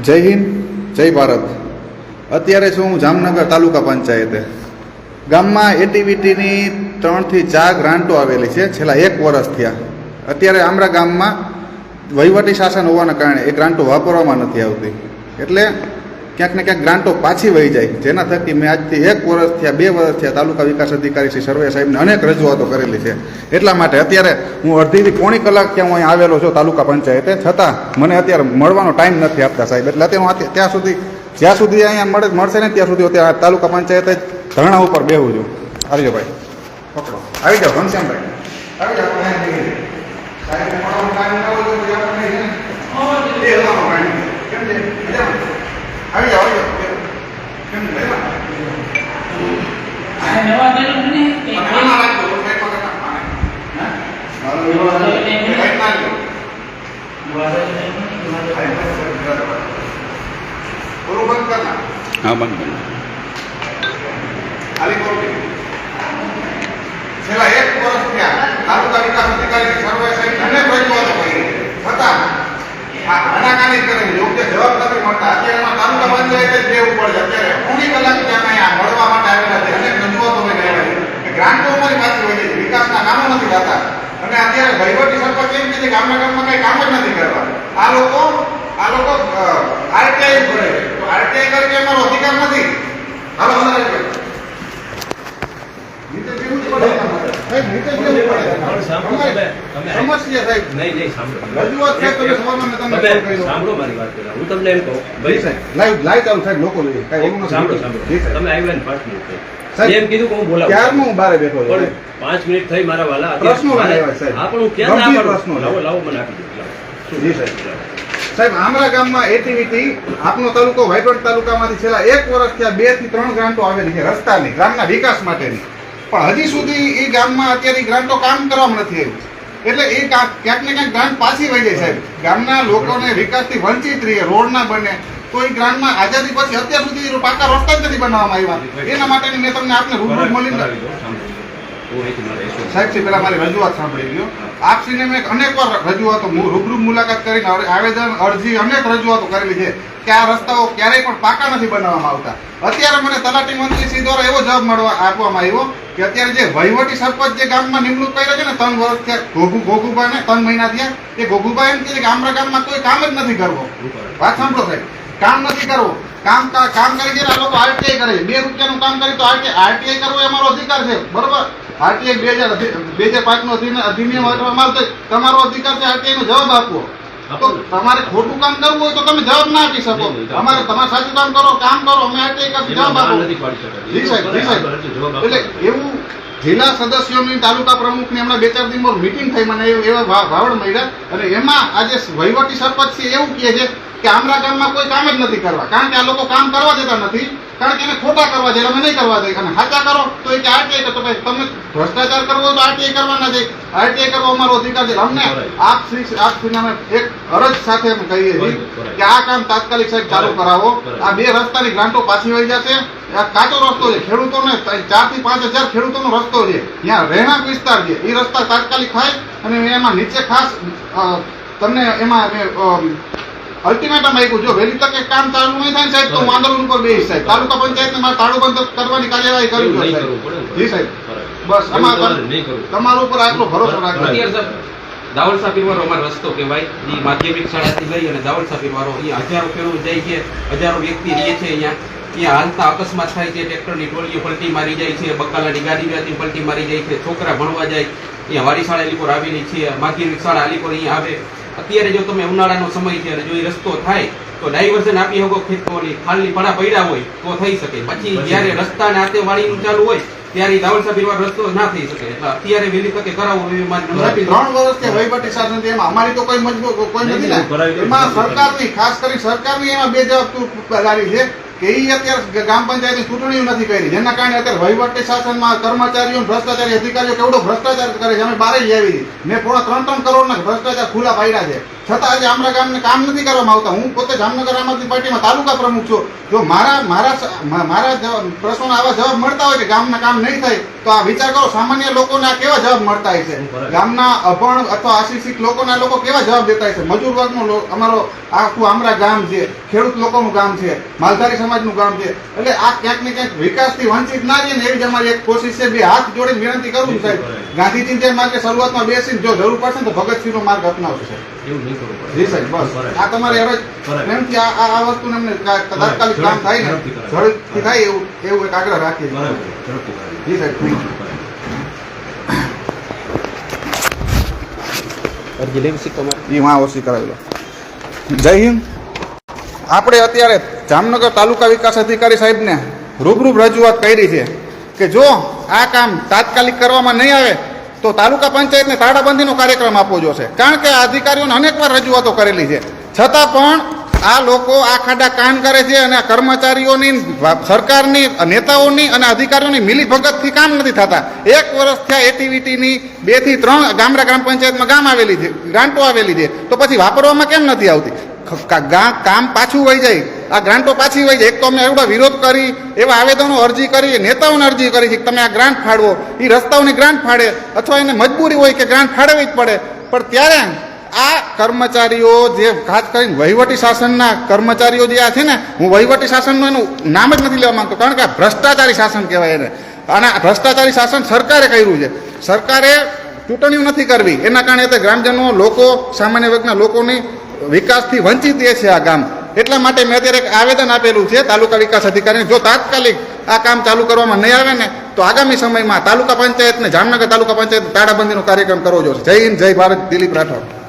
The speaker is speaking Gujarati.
જય હિન્દ, જય ભારત. અત્યારે છું હું જામનગર તાલુકા પંચાયતે. ગામમાં એટીવીટીની ત્રણથી ચાર ગ્રાન્ટો આવેલી છે, છેલ્લા એક વર્ષ થયા. અત્યારે આમરા ગામમાં વહીવટી શાસન હોવાના કારણે એ ગ્રાન્ટો વાપરવામાં નથી આવતી. એટલે ક્યાંક ને ક્યાંક ગ્રાન્ટો પાછી વહી જાય. જેના થકી મેં આજથી એક વર્ષ થયા બે વર્ષ થયા તાલુકા વિકાસ અધિકારી શ્રી સર્વે સાહેબને અનેક રજૂઆતો કરેલી છે. એટલા માટે અત્યારે હું અડધીથી પોણી કલાક ત્યાં હું અહીં આવેલો છું તાલુકા પંચાયતે. છતાં મને અત્યારે મળવાનો ટાઈમ નથી આપતા સાહેબ. એટલે અત્યારે હું ત્યાં સુધી જ્યાં સુધી અહીંયા મળે મળશે ને ત્યાં સુધી અત્યારે તાલુકા પંચાયતે જ ધરણા ઉપર બેહું છું. આવજો ભાઈ. પકડો. આવી જાઓ ઘનશ્યામભાઈ. આવી જાઓ આપણે ને એ મને આમાં રાખજો, તો સાઈડમાં કરતા. હા? બંધ કર. બંધ ખાલી કોપી. છેલ્લા એક વર્ષ થયા તાલુકા વિકાસ અધિકારી સર્વે અને રજૂઆતો કરી. છતાં આ આનાકાની કરે નથી કરવા આ લોકો આ લોકો આરટીઆઈ ભરે છે તો આરટીઆઈ કરીને અમારો અધિકાર નથી હાલો અંદર આવી જાઓ. નીચે બેસવું જ પડે એના માટે. સાહેબ, નીચે બેસવું પડે. અમારી સમસ્યા સાહેબ નહીં નહીં સાંભળો રજૂઆત સાહેબ તમે સવારમાં મેં તમને તમે ફોન કર્યો. સાંભળો મારી વાત પહેલા. હું તમને એમ કહું જી ભાઈ સાહેબ લાઈવ લાઈવ ચાલુ સાહેબ લોકો જોઈએ કાંઈ ઓલું નથી. સાંભળો સાંભળો જી સાહેબ તમે આવ્યા ને પાંચ મિનિટ થઈ સાહેબ, એમ કીધું કે હું બોલાવું ક્યારનું હું બારે બેઠો છું? પાંચ મિનિટ થઈ મારા વાલા પ્રશ્નો સાહેબ. હા પણ હું ક્યાં ના પ્રશ્નો લાવો લાવો મને આપી દો જી સાહેબ. સાહેબ આમરા ગામમાં એટીવીટી આપનો તાલુકો વાઇબ્રન્ટ તાલુકામાંથી છેલ્લા એક વર્ષથી આ બેથી ત્રણ ગ્રાન્ટો આવેલી છે રસ્તાની ગામના વિકાસ માટેની. પણ હજી સુધી એ ગામમાં અત્યારે ગ્રાન્ટો કામ કરવામાં નથી આવ્યું. એટલે એ ક્યાંક ને ક્યાંક ગ્રાન્ટ પાછી વહી જાય સાહેબ. ગામના લોકોને વિકાસથી વંચિત રહીએ રોડ ના બને તો એ ગ્રાન્ટમાં આઝાદી પછી અત્યાર સુધી પાકા રસ્તા જ નથી બનાવવામાં આવ્યા. એના માટેની મેં તમને આપને રૂબરૂ મળીને કરાવી દો, સાંભળી. લો. હું અહીંથી મારે શું? સાહેબ શ્રી પેલા મારી રજૂઆત સાંભળી ગયો આપશ્રીને મેં અનેક વાર રજૂઆતો રૂબરૂ મુલાકાત કરીને આવેદન અરજી અનેક રજૂઆતો કરેલી છે કે આ રસ્તાઓ ક્યારેય પણ પાકા નથી બનાવવામાં આવતા. અત્યારે મને તલાટી મંત્રી શ્રી દ્વારા એવો જવાબ મળવા આપવામાં આવ્યો કે અત્યારે જે વહીવટી સરપંચ જે ગામમાં નિમણૂક કર્યો છે ને ત્રણ વર્ષ થયા ગોગુ ગોગુભાઈ ને ત્રણ મહિના થયા એ ગોગુભાઈ એમ કે આમરા ગામમાં કોઈ કામ જ નથી કરવો. વાત સાંભળો સાહેબ. કામ નથી કરવું. કામ કામ કરી દે લોકો આરટીઆઈ કરે બે રૂપિયાનું કામ કરી તો આરટીઆઈ કરવો એ અમારો અધિકાર છે. બરોબર? આરટીઆઈ બે હજાર બે હજાર પાંચ નો અધિનિયમ અમારો તમારો અધિકાર છે આરટીઆઈ નો જવાબ આપવો. તો તમારે ખોટું કામ કરવું હોય તો તમે જવાબ ના આપી શકો. અમારે તમારે સાચું કામ કરો કામ કરો અમે આરટીઆઈ કરશું જવાબ આપો. જી સાહેબ જી સાહેબ. એટલે એવું જિલ્લા સદસ્યોની તાલુકા પ્રમુખની હમણાં બે ચાર દિન મિટિંગ થઈ મને એવા ભાવડ મળ્યા. અને એમાં આજે વહીવટી સરપંચ છે એવું કહે છે કે આમરા ગામમાં કોઈ કામ જ નથી કરવા. કારણ કે આ લોકો કામ કરવા દેતા નથી. કારણ કે એને ખોટા કરવા જાય અમે નહીં કરવા દે. અને સાચા કરો તો એ કે આરટીઆઈ કરતો ભાઈ તમે ભ્રષ્ટાચાર કરવો તો આરટીઆઈ કરવાના છે. આરટીઆઈ કરવો અમારો અધિકાર છે. અમને આપ શ્રી આપ શ્રીને અમે એક અરજ સાથે અમે કહીએ છીએ કે આ કામ તાત્કાલિક સાહેબ ચાલુ કરાવો. આ બે રસ્તાની ગ્રાન્ટો પાછી વહી જશે. આ કાચો રસ્તો છે. ખેડૂતોને ચારથી પાંચ હજાર ખેડૂતોનો રસ્તો છે. ત્યાં રહેણાંક વિસ્તાર છે. એ રસ્તા તાત્કાલિક થાય અને એમાં નીચે ખાસ તમને એમાં અલ્ટિમેટમ આપ્યું. જો વહેલી તકે કામ ચાલુ નહીં થાય સાહેબ તો આંદોલન ઉપર બેસીશ સાહેબ. તાલુકા પંચાયતને મારે તાળું બંધ કરવાની કાર્યવાહી કરવી જોઈએ. જી સાહેબ. બસ અમારા તમારે ઉપર આટલો ભરોસો રાખજો દાવલ દાવલસા અમારો રસ્તો કહેવાય. એ માધ્યમિક શાળાથી લઈ અને દાવલસા પીરવાળો અહીંયા હજારો ખેડૂત જાય છે હજારો વ્યક્તિ રહે છે અહીંયા. ત્યાં હાલતા અકસ્માત થાય છે ટ્રેક્ટરની ટોળીઓ પલટી મારી જાય છે બકાલાની ગાડી પલટી મારી જાય છે છોકરા ભણવા જાય. અહીંયા વાડી શાળા અલીપુર આવેલી છે માધ્યમિક શાળા અલીપુર અહીંયા આવે. અત્યારે જો તમે ઉનાળાનો સમય છે અને જો એ રસ્તો થાય તો ડાયવર્ઝન આપી શકો ખેતરોની ખાલી પડા પડ્યા હોય તો થઈ શકે. પછી જ્યારે રસ્તા ને આતે વાળીનું ચાલુ હોય ત્યારે દાવલસા પીરવાર રસ્તો ના થઈ શકે. એટલે અત્યારે વહેલી તકે કરાવવો એવી મારી નમ્ર ત્રણ વર્ષથી વહીવટી શાસન છે એમાં અમારી તો કોઈ મજબૂત કોઈ નથી. એમાં સરકારની ખાસ કરી સરકારની એમાં બે જવાબદારી છે. કે એ અત્યારે ગ્રામ પંચાયતની ચૂંટણીઓ નથી કરી. જેના કારણે અત્યારે વહીવટી શાસનમાં કર્મચારીઓ ભ્રષ્ટાચારી અધિકારીઓ કેવડો ભ્રષ્ટાચાર કરે છે? અમે બારે જ આવી મેં પોણા ત્રણ ત્રણ કરોડના ભ્રષ્ટાચાર ખુલ્લા પાડ્યા છે. છતાં આજે આમરા ગામને કામ નથી કરવામાં આવતા. હું પોતે જામનગર આમ આદમી પાર્ટીમાં તાલુકા પ્રમુખ છું. જો મારા મારા મારા પ્રશ્નો આવા જવાબ મળતા હોય કે ગામના કામ નહીં થાય તો આ વિચાર કરો સામાન્ય લોકોને આ કેવા જવાબ મળતા છે ગામના અભણ અથવા આશિષિત લોકોના લોકો કેવા જવાબ દેતા હોય છે મજૂર વર્ગનો અમારો આખું આમરા ગામ છે ખેડૂત લોકોનું ગામ છે માલધારી સમાજનું ગામ છે. એટલે આ ક્યાંક ને ક્યાંક વિકાસથી વંચિત ના રહીએ ને એવી જ અમારી એક કોશિશ છે બે હાથ જોડીને વિનંતી કરું છું સાહેબ. ગાંધીજી જે માર્ગે શરૂઆતમાં બેસીને જો જરૂર પડશે ને તો ભગતસિંહનો માર્ગ અપનાવશે સાહેબ. એવું નહીં કરવું પડે. જી સાહેબ બસ. આ તમારે હવે પ્રેમથી આ આ વસ્તુ એમને તાત્કાલિક કામ થાય ને ઝડપથી થાય એવું એવું એક આગ્રહ રાખીએ. જી સાહેબ થેન્ક યુ. અરજી લેવી છે તમારે? એ વાં ઓછી કરાવેલો જય હિન્દ. આપણે અત્યારે જામનગર તાલુકા વિકાસ અધિકારી સાહેબને રૂબરૂબ રજૂઆત કરી છે કે જો આ કામ તાત્કાલિક કરવામાં નહીં આવે, તો તાલુકા પંચાયતને તાળાબંધીનો કાર્યક્રમ આપવો જોશે. કારણ કે આ અધિકારીઓને અનેકવાર રજૂઆતો કરેલી છે. છતાં પણ આ લોકો આ ખાડા કાન કરે છે અને આ કર્મચારીઓની, સરકારની, નેતાઓની અને અધિકારીઓની મિલીભગતથી કામ નથી થતા. એક વર્ષ થયા એટીવીટીની બેથી ત્રણ ગામડા ગ્રામ પંચાયતમાં ગામ આવેલી છે, ગ્રાન્ટો આવેલી છે. તો પછી વાપરવામાં કેમ નથી આવતી? કામ પાછું વહી જાય. આ ગ્રાન્ટો પાછી હોય છે એક તો અમે એવડો વિરોધ કરી, એવા આવેદનો અરજી કરી, નેતાઓને અરજી કરી છે કે તમે આ ગ્રાન્ટ ફાળવો. એ રસ્તાઓની ગ્રાન્ટ ફાડે અથવા એને મજબૂરી હોય કે ગ્રાન્ટ ફાળવવી જ પડે. પણ ત્યારે આ કર્મચારીઓ જે ખાસ કરીને વહીવટી શાસનના કર્મચારીઓ જે આ છે ને, હું વહીવટી શાસનનું એનું નામ જ નથી લેવા માંગતો, કારણ કે આ ભ્રષ્ટાચારી શાસન કહેવાય એને. અને આ ભ્રષ્ટાચારી શાસન સરકારે કર્યું છે. સરકારે ચૂંટણીઓ નથી કરવી. એના કારણે તે ગ્રામજનો લોકો, સામાન્ય વર્ગના લોકોની વિકાસથી વંચિત એ છે આ ગામ. એટલા માટે મેં અત્યારે એક આવેદન આપેલું છે તાલુકા વિકાસ અધિકારીને. જો તાત્કાલિક આ કામ ચાલુ કરવામાં નહીં આવે ને, તો આગામી સમયમાં તાલુકા પંચાયતને જામનગર તાલુકા પંચાયત તાળાબંધીનો કાર્યક્રમ કરવો જોશે. જય હિન્દ, જય ભારત, દિલીપ રાઠોડ.